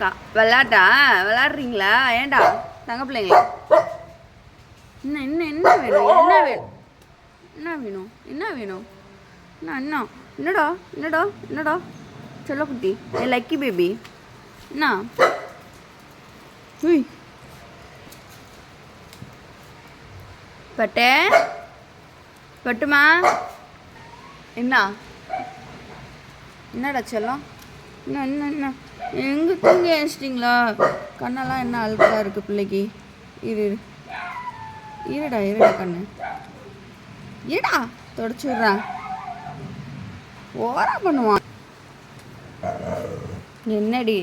கா விளாட்டா விளாட்றீங்களா ஏன்டா? தங்க பிள்ளைங்களா? என்ன என்ன என்ன வேணும்? என்ன வேணும்? என்ன வேணும்? என்ன வேணும்? என்ன என்ன என்னடா? என்னடா? என்னடா? செல்லக்குட்டி ஏ லக்கி பேபி என்ன உய். பட்டே. பட்டுமா? என்ன? என்னடா செல்லம்? என்ன என்ன என்ன எங்கே தூங்கி எழுச்சிட்டிங்களா கண்ணெல்லாம் என்ன அழுக்கா இருக்குது பிள்ளைக்கு? இரு இருடா இருடா கண்ணு. இருடா தொடச்சி விட்றான் ஓரா பண்ணுவான். என்னடி?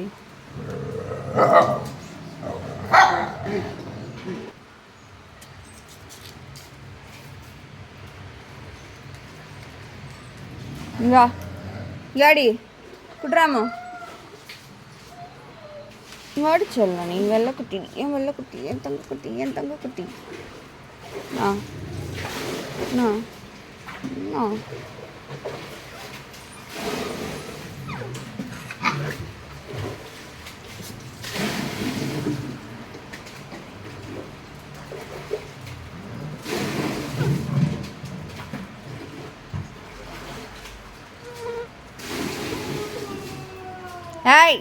இங்கா. இங்காடி. குட்ராமோ. இங்காடி சொல்லலாம் நீ வெள்ளைக்குட்டி என் வெள்ளைக்குட்டி என் தங்கக்குட்டி என் தங்கக்குட்டி ஆ ஆ ஆ ஏய்